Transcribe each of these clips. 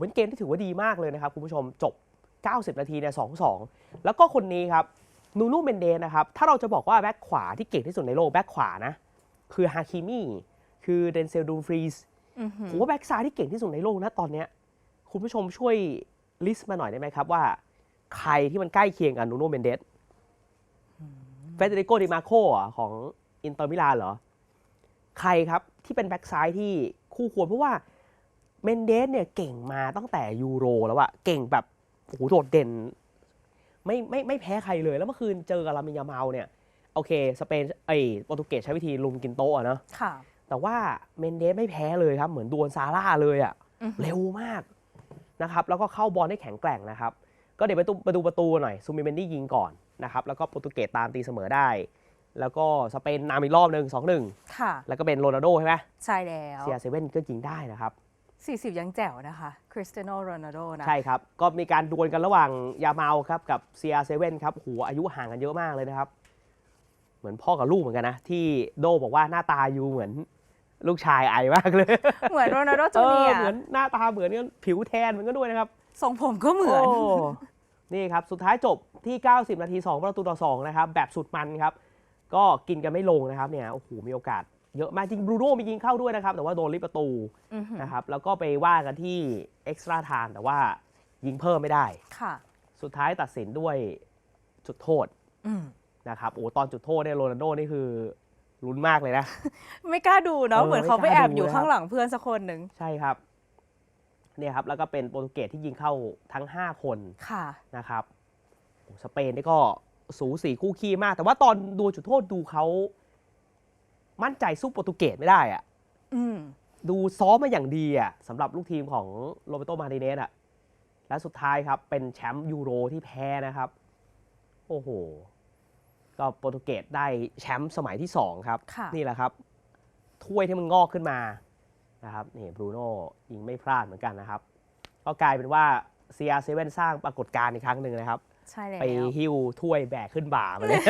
เป็นเกมที่ถือว่าดีมากเลยนะครับคุณผู้ชมจบ 90 นาทีเนี่ย2-2แล้วก็คนนี้ครับนูนูเมนเดสนะครับถ้าเราจะบอกว่าแบ็คขวาที่เก่งที่สุดในโลกแบ็คขวานะคือฮาคิมี่คือเดนเซลดูฟรีสอือหือผมว่าแบ็กซ้ายที่เก่งที่สุดในโลกนะตอนเนี้ยคุณผู้ชมช่วยลิสต์มาหน่อยได้ไหมครับว่า ใครที่มันใกล้เคียงกับนูโนเมนเดสเฟเดริโกดิมาโคของอินเตอร์มิลานเหรอ ใครครับที่เป็นแบ็กซ้ายที่คู่ควรเพราะว่า เมนเดสเนี่ยเก่งมาตั้งแต่ยูโรแล้วอะเก่งแบบโอ้โหโดดเด่น ไม่ไม่ไม่แพ้ใครเลย แล้วเมื่อคืนเจอกับลามินยาเมาเนี่ย โอเค สเปนไอยโปรตุเกสใช้วิธีลุมกินโต๊ะอะเนาะค่ะแต่ว่าเมนเดสไม่แพ้เลยครับ เหมือนดวลซาร่าเลยอะอือหือเร็วมากนะครับแล้วก็เข้าบอลได้แข็งแกร่งนะครับ ก็เดี๋ยวไปดูไปดูประตูหน่อยซูมิเมนดี้ยิงก่อนนะครับแล้วก็โปรตุเกสตามตีเสมอได้ แล้วก็สเปนนำอีกรอบหนึ่งสองหนึ่งค่ะแล้วก็เป็นโรนัลโดใช่ไหมใช่แล้วเซียเซเว่นก็ยิงได้นะครับ 40 ยังแจ๋วนะคะคริสเตียโนโรนัลโดนะ ใช่ครับ ก็มีการดวลกันระหว่างยาเมาครับกับเซียเซเว่นครับโหัวอายุห่างกันเยอะมากเลยนะครับ เหมือนพ่อกับลูกเหมือนกันนะ ที่โดบอกว่าหน้าตาอยู่เหมือนลูกชายไอมากเลย เหมือนโรนัลโดเอจูเนีอยร์เหมือนหน้าตาเหมือนกันผิวแทนเหมือนกันด้วยนะครับทรงผมก็เหมือนโนี่ครับ สุดท้ายจบที่ 90 นาที 2 ประตูต่อ 2 นะครับ แบบสุดมันครับ ก็กินกันไม่ลงนะครับเนี่ยโอ้โหมีโอกาส เยอะมากจริงบรูโน่มียิงเข้าด้วยนะครับ แต่ว่าโดนลิบประตูอือหือนะครับ แล้วก็ไปว่ากันที่เอ็กซ์ตร้าไทม์แต่ว่ายิงเพิ่มไม่ได้ค่ะสุดท้ายตัดสินด้วยจุดโทษอืมนะครับโอ้ตอนจุดโทษเนี่ยโรนัลโดนี่คือลุ้นมากเลยนะ ไม่กล้าดูเนาะเออเหมือนเขาไปไม่กแอล้าบดูอยู่เลยข้างครับหลังเพื่อนสักคนหนึ่งใช่ครับเนี่ยครับ แล้วก็เป็นโปรตุเกสที่ยิงเข้าทั้ง 5 คนค่ะนะครับโอ้สเปนนี่ก็สูสีคู่ขี้มาก แต่ว่าตอนดูจุดโทษดูเขา มั่นใจสู้โปรตุเกสไม่ได้อะอืมดูซ้อมมาอย่างดีอะสำหรับลูกทีมของโรเบโตมาร์ติเนสอะและสุดท้ายครับ เป็นแชมป์ยูโรที่แพ้นะครับ โอ้โห ก็โปรตุเกสได้แชมป์สมัยที่2ครับค่ะนี่แหละครับ ถ้วยที่มันงอกขึ้นมานะครับนี่บรูโน่ยิงไม่พลาดเหมือนกันนะครับ ก็กลายเป็นว่า CR7 สร้างปรากฏการณ์อีกครั้งหนึ่งนะครับ ใช่แล้ว ไปหิ้วถ้วยแบกขึ้นบ่ามาเลย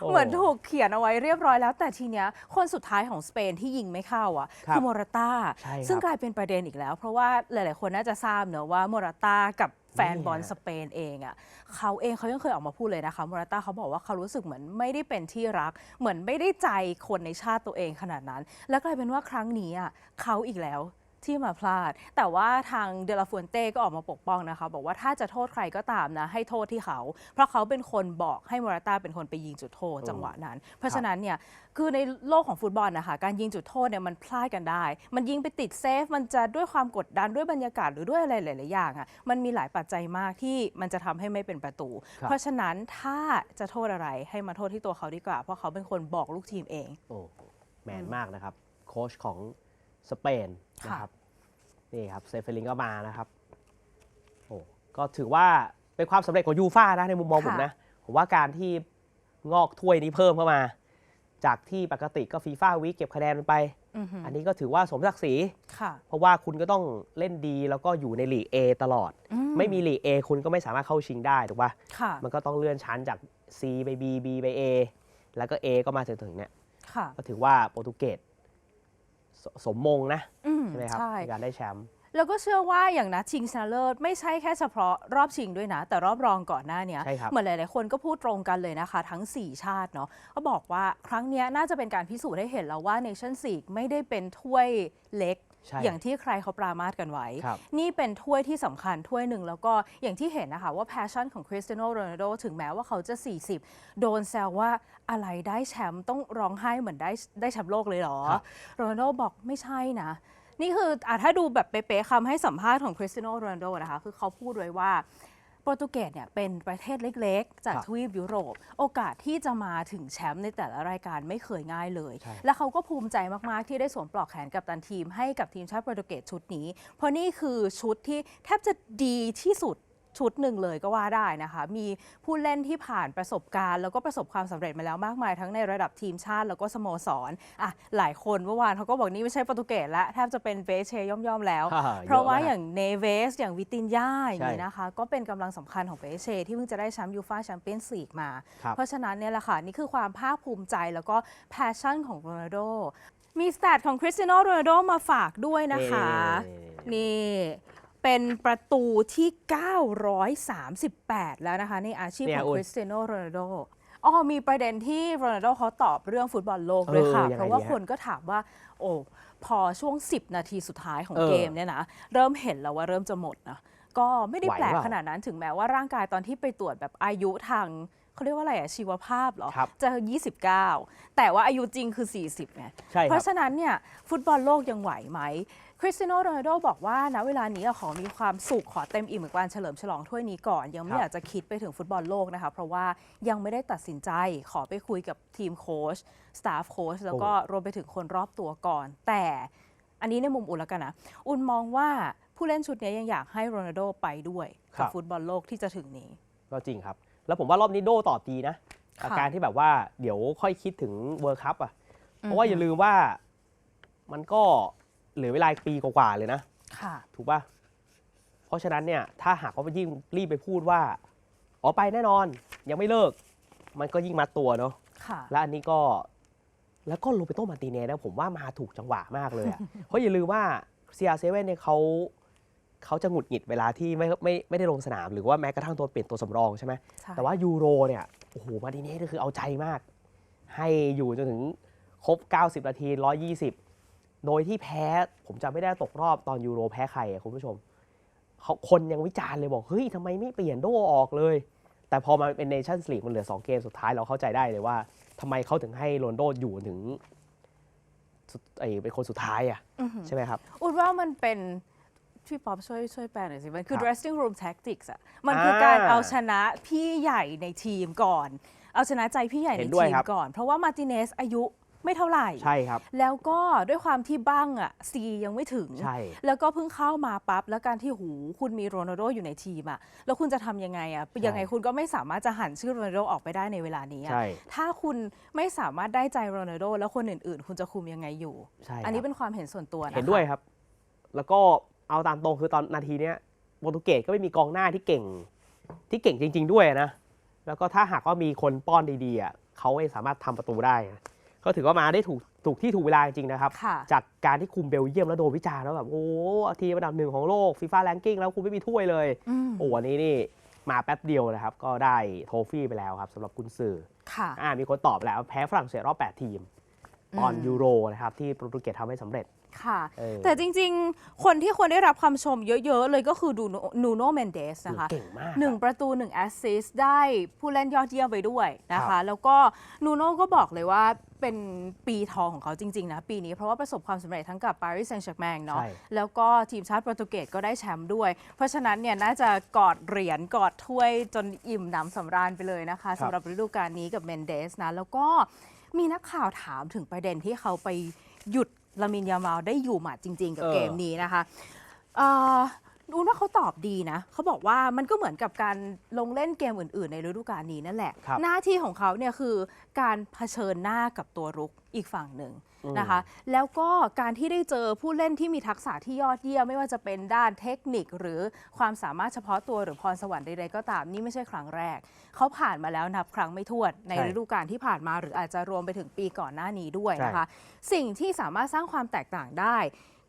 โเหมือนถูกเขียนเอาไว้เรียบร้อยแล้ว แต่ทีเนี้ยคนสุดท้ายของสเปนที่ยิงไม่เข้าอะครับคือโมราต้าใช่ครับซึ่งกลายเป็นประเด็นอีกแล้ว เพราะว่าหลาย ๆ คนน่าจะทราบเนอะว่าโมราต้ากับแฟนบอลนี่ฮะสเปนเองอะเขาเองเขายังเคยออกมาพูดเลยนะคะโมราต้าเขาบอกว่าเขารู้สึกเหมือนไม่ได้เป็นที่รัก เหมือนไม่ได้ใจคนในชาติตัวเองขนาดนั้น แล้วกลายเป็นว่าครั้งนี้อะเขาอีกแล้ว ที่มาพลาด แต่ว่าทางเดลาฟูนเต้ก็ออกมาปกป้องนะคะ บอกว่าถ้าจะโทษใครก็ตามนะ ให้โทษที่เขา เพราะเขาเป็นคนบอกให้โมราต้าเป็นคนไปยิงจุดโทษจังหวะนั้น เพราะฉะนั้นเนี่ยคือในโลกของฟุตบอลนะคะการยิงจุดโทษเนี่ยมันพลาดกันได้ มันยิงไปติดเซฟ มันจะด้วยความกดดันด้วยบรรยากาศหรือด้วยอะไรหลายๆอย่างอะ่ะมันมีหลายปัจจัยมากที่มันจะทำให้ไม่เป็นประตูครับเพราะฉะนั้นถ้าจะโทษอะไรให้มาโทษที่ตัวเขาดีกว่า เพราะเขาเป็นคนบอกลูกทีมเองโอ้แมนมากนะครับโค้ชของ สเปนนะค่ะครับนี่ครับเซฟเฟลิงก็มานะครับโอ้ก็ถือว่าเป็นความสำเร็จของยูฟ่านะในมุมมองผมนะผมว่าการที่งอกถ้วยนี้เพิ่มเข้ามา จากที่ปกติก็ฟีฟ่าวีเก็บคะแนนมันไปอือหืออันนี้ก็ถือว่าสมศักดิ์ศรีค่ะเพราะว่าคุณก็ต้องเล่นดีแล้วก็อยู่ในลีก A ตลอดอืไม่มีลีก A คุณก็ไม่สามารถเข้าชิงได้ถูกปะค่ะมันก็ต้องเลื่อนชั้นจาก C ไป B B ไป A แล้วก็ A ก็มาถึงถึงเนี่ยค่ะก็ถือว่าโปรตุเกส สสมมงนะอืมใช่ไหมครับใช่ ในการได้แชมป์ แล้วก็เชื่อว่าอย่างนัดชิงชนะเลิศไม่ใช่แค่เฉพาะรอบชิงด้วยนะ แต่รอบรองก่อนหน้าเนี้ยใช่ครับ เหมือนหลาย ๆ คนก็พูดตรงกันเลยนะคะ ทั้ง 4 ชาติเนาะก็บอกว่าครั้งเนี้ยน่าจะเป็นการพิสูจน์ให้เห็นแล้วว่าเนชั่นซีกไม่ได้เป็นถ้วยเล็ก ใช่อย่างที่ใครเขาปรามาสกันไว้ ครับ นี่เป็นถ้วยที่สำคัญถ้วยหนึ่งแล้วก็อย่างที่เห็นนะคะว่าแพชชั่นของคริสเตียโนโรนัลโดถึงแม้ว่าเขาจะ 40 โดนแซวว่าอะไรได้แชมป์ต้องร้องไห้เหมือนได้ได้แชมป์โลกเลยเหรอ ครับ โรนัลโดบอกไม่ใช่นะ นี่คืออะถ้าดูแบบเป๊ะๆคำให้สัมภาษณ์ของคริสเตียโนโรนัลโดนะคะ คือเขาพูดไว้ว่าโปรตุเกสเนี่ยเป็นประเทศเล็กๆ จากครับทวีปยุโรป โอกาสที่จะมาถึงแชมป์ในแต่ละรายการไม่เคยง่ายเลยใช่และเขาก็ภูมิใจมากๆ ที่ได้สวมปลอกแขนกับตันทีมให้กับทีมชาติโปรตุเกสชุดนี้ เพราะนี่คือชุดที่แทบจะดีที่สุด ชุดหนึ่งเลยก็ว่าได้นะคะ มีผู้เล่นที่ผ่านประสบการณ์ แล้วก็ประสบความสำเร็จมาแล้วมากมายทั้งในระดับทีมชาติแล้วก็สโมสรอะหลายคนเมื่อวานเขาก็บอกนี่ไม่ใช่โปรตุเกสแล้วแทบจะเป็นเวเชย่อมๆแล้วฮ่เพราะว่ายมกอย่างเนเวส อย่างวิตินยาอย่างนี้ใช่นะคะ ก็เป็นกำลังสำคัญของเปเช่ที่เพิ่งจะได้แชมป์ยูฟาแชมเปี้ยนส์ลีกมาครับเพราะฉะนั้นเนี่ยแหละค่ะนี่คือความภาคภูมิใจแล้วก็แพชชั่นของโรนัลโดมีสแตทของคริสเตียโนโรนัลโดมาฝากด้วยนะคะ นี่นี่ เป็นประตูที่ 938 แล้วนะคะ ในอาชีพเนี่ขยองอุ่นคริสเตียโนโรนัลโดอ๋อมีประเด็นที่โรนัลโดเขาตอบเรื่องฟุตบอลโลกด้วยค่ะ เออยังไงเพราะว่าดีฮะคนก็ถามว่า โอ้พอช่วง 10 นาทีสุดท้ายของเออเกมเนี่ยนะเริ่มเห็นแล้วว่าเริ่มจะหมดนะก็ไม่ได้ไหวแปลกเปล่า ขนาดนั้นถึงแม้ว่าร่างกายตอนที่ไปตรวจแบบอายุทาง เขาเรียกว่าอะไรอะชีวภาพเหรอ ครับจะ 29 แต่ว่าอายุจริงคือ 40ไงใช่คเพรับราะฉะนั้นเนี่ยฟุตบอลโลกยังไหวไหมคริสเตียโนโรนัลโดบอกว่าณเวลานี้อะขอมีความสุขขอเต็มอิ่มกับการเฉลิมฉลองถ้วยนี้ก่อน ยังไม่ครับ อยากจะคิดไปถึงฟุตบอลโลกนะคะ เพราะว่ายังไม่ได้ตัดสินใจขอไปคุยกับทีมโค้ชสตาฟโค้ชแล้วก็รวมไปถึงคนรอบตัวก่อน แต่อันนี้ในมุมอุ่นแล้วกันนะอุ่นมองว่าผู้เล่นชุดนี้ยังอยากให้โรนัลโดไปด้วยครักับบ ฟุตบอลโลกที่จะถึงนี้ ก็จริงครับ แล้วผมว่ารอบนี้โดตอบดีนะกับค่ะการที่แบบว่าเดี๋ยวค่อยคิดถึงเวิร์คัพอะ เพราะว่าอย่าลืมว่ามันก็เหลือเวลาอีกปีกว่าๆเลยนะค่ะถูกป่ะ เพราะฉะนั้นเนี่ย ถ้าหากว่าไปยิ่งรีบไปพูดว่าอ๋อไปแน่นอน ยังไม่เลิก มันก็ยิ่งมัดตัวเนาะค่ะและอันนี้ก็แล้วก็โรเบโตมาร์ติเนสนะผมว่ามาถูกจังหวะมากเลยอะเพราะอย่าลืมว่า CR7 เนี่ยเขา เขาจะหงุดหงิดเวลาที่ไม่ไม่ไม่ได้ลงสนาม หรือว่าแม้กระทั่งตัวเปลี่ยนตัวสำรองใช่ไหมใช่แต่ว่ายูโรเนี่ยโอ้โหมาร์ติเนสนี่คือเอาใจมาก ให้อยู่จนถึงครบ 90 นาที 120 โดยที่แพ้ผมจำไม่ได้ตกรอบตอนยูโรแพ้ใครอะคุณผู้ชมเขาคนยังวิจารณ์เลยบอก เฮ้ยทำไมไม่เปลี่ยนโดออกเลย แต่พอมาเป็นเนชั่นส์ลีกมันเหลือ 2 เกมสุดท้ายเราเข้าใจได้เลยว่าทำไมเขาถึงให้โรนลโดอยู่ถึงสุดไอเป็นคนสุดท้ายอะอือหือ ใช่ไหมครับ อุดว่ามันเป็น พี่ป๊อปช่วยช่วยแปลหน่อยสิ มันคือครับ dressing room tactics อะมันคือการอ่าเอาชนะพี่ใหญ่ในทีมก่อน เอาชนะใจพี่ใหญ่เห็ในนด้วยทีมครับ ก่อน เพราะว่ามาร์ติเนสอายุไม่เท่าไหร่ ใช่ครับ แล้วก็ด้วยความที่บ้างอะซียังไม่ถึง ใช่ แล้วก็เพิ่งเข้ามาปั๊บ แล้วการที่หูคุณมีโรนัลโดอยู่ในทีมอะแล้วคุณจะทำยังไงอะยังไงคุณก็ไม่สามารถจะหันชื่อโรนัลโดออกไปได้ในเวลานี้อะใช่ ถ้าคุณไม่สามารถได้ใจโรนัลโดแล้วคนอื่นๆ คุณจะคุมยังไงอยู่ ใช่อันนี้ครับเป็นความเห็นส่วนตัวนะคะ เห็นด้วยครับ แล้วก็ เอาตามตรงคือตอนนาทีเนี้ยโปรตุเกสก็ไม่มีกองหน้าที่เก่ง ที่เก่งจริง ๆ ด้วยนะ แล้วก็ถ้าหากว่ามีคนป้อนดีๆอะเขาไม่สามารถทำประตูได้นะก็ถือว่ามาได้ถูกถูกที่ถูกเวลาจริงๆนะครับค่ะจากการที่คุมเบลเยียมแล้วโดนวิจารณ์แล้วแบบโอ้ทีมอันดับหนึ่งของโลกฟีฟ่าแรงกิ้งแล้วคุณไม่มีถ้วยเลยอืมโอ้วันนี้นี่มาแป๊บเดียวนะครับ ก็ได้โทฟี่ไปแล้วครับสำหรับกุนซือค่ะอ่ามีคนตอบแล้วแพ้ฝรั่งเศสรอบ 8 ทีม ตอนอืมยูโรนะครับที่โปรตุเกสทำให้สำเร็จ ค่ะ เออ แต่จริงๆ คนที่ควรได้รับคำชมเยอะๆ เลยก็คือดูนูโนเมนเดสนะคะ เก่งมากหนึ่งอะประตูหนึ่งแอสซิสต์ได้ผู้เล่นยอดเยี่ยมไปด้วยนะครัคะ บ แล้วก็นูโน่ก็บอกเลยว่าเป็นปีทองของเขาจริง ๆ นะ ปีนี้เพราะว่าประสบความสำเร็จทั้งกับปารีสแซงต์แชร์กแมงเนาะใช่ แล้วก็ทีมชาติโปรตุเกสก็ได้แชมป์ด้วย เพราะฉะนั้นเนี่ยน่าจะกอดเหรียญกอดถ้วยจนอิ่มหนำสำราญไปเลยนะคะสำหรับฤดูกาลนี้กับเมนเดสนะแล้วก็มีนักข่าวถามถึงประเด็นที่เขาไปหยุด ลามินยามาลได้อยู่หมัดจริง ๆ กับเออ เกมนี้นะคะเอ่อ ดูว่าเขาตอบดีนะ เขาบอกว่ามันก็เหมือนกับการลงเล่นเกมอื่น ๆ ในฤดูกาลนี้นั่นแหละครับหน้าที่ของเขาเนี่ยคือการเผชิญหน้ากับตัวรุกอีกฝั่งหนึ่งอืมนะคะ แล้วก็การที่ได้เจอผู้เล่นที่มีทักษะที่ยอดเยี่ยมไม่ว่าจะเป็นด้านเทคนิค หรือความสามารถเฉพาะตัวหรือพรสวรรค์ใดๆก็ตามนี่ไม่ใช่ครั้งแรก เขาผ่านมาแล้วนับครั้งไม่ถ้วนในใช่ฤดูกาลที่ผ่านมาหรืออาจจะรวมไปถึงปีก่อนหน้านี้ด้วยนะคะใช่สิ่งที่สามารถสร้างความแตกต่างได้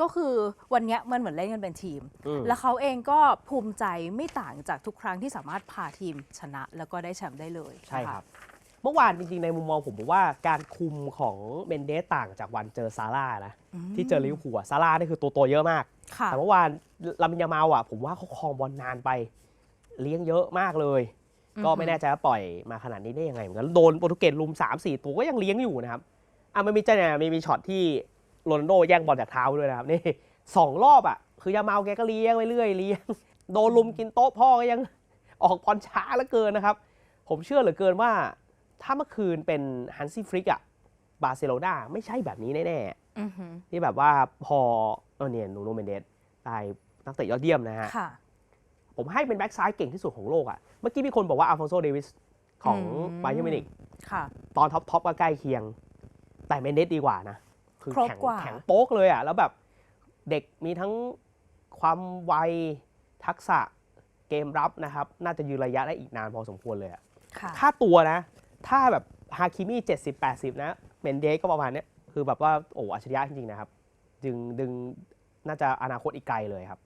ก็คือวันเนี้ยมันเหมือนเล่นกันเป็นทีม อืม แล้วเขาเองก็ภูมิใจไม่ต่างจากทุกครั้งที่สามารถพาทีมชนะ แล้วก็ได้แชมป์ได้เลยใช่นะะ ครับ เมื่อวานจริงๆ ในมุมมองผมผมว่าการคุมของเมนเดสต่างจากวันเจอซาร่านะมที่เจอลิเวอร์พูลอะซาร่านี่คือตัวโตเยอะมาก ค่ะ แต่เมื่อวานลามินยามาลอะผมว่าเขาครองบอลนานไป เลี้ยงเยอะมากเลยก็ไม่แน่ใจว่าปล่อยมาขนาดนี้ได้ยังไงเหมือนกันโดนโปรตุเกสลุม 3 4 ตัวก็ยังเลี้ยงอยู่นะครับอะมันมีเจ้าเนี่ยมีมีช็อตที่ โรนัลโดแย่งบอลจากเท้าด้วยนะครับนี่สองรอบอะ คือยามาลแกก็เลี้ยงไปเรื่อยเลี้ยงโดนลุมกินโต๊ะพ่อก็ยังออกบอลช้าเหลือเกินนะครับ ผมเชื่อเหลือเกินว่า ถ้าเมื่อคืนเป็นฮันซี่ฟริกอะบาร์เซโลนาไม่ใช่แบบนี้แน่ๆอือหือที่แบบว่าพอเออเนี่ยนูโนเมนเดสได้นักเตะยอดเยี่ยมนะฮะค่ะผมให้เป็นแบ็กซ้ายเก่งที่สุดของโลกอะ่ะ เมื่อกี้มีคนบอกว่าอัลฟอนโซเดวิสของอืมไบเ e อร์มินิกค่ะตอนท็อปทอปก็ใกล้เคียง แต่เมนเดสดีกว่านะ คือครบแข็งกว่าแข็งโป๊กเลยอะ่ะแล้วแบบเด็กมีทั้งความไวทักษะเกมรับนะครับ น่าจะยืนระยะได้อีกนานพอสมควรเลยอะค่ะค่าตัวนะ ถ้าแบบฮาคิมี่70 80นะเมนเดสก็ประมาณเนี้ยคือแบบว่าโอ้อัจฉริยะจริงๆนะครับ ดึงดึงน่าจะอนาคตอีกไกลเลยครับ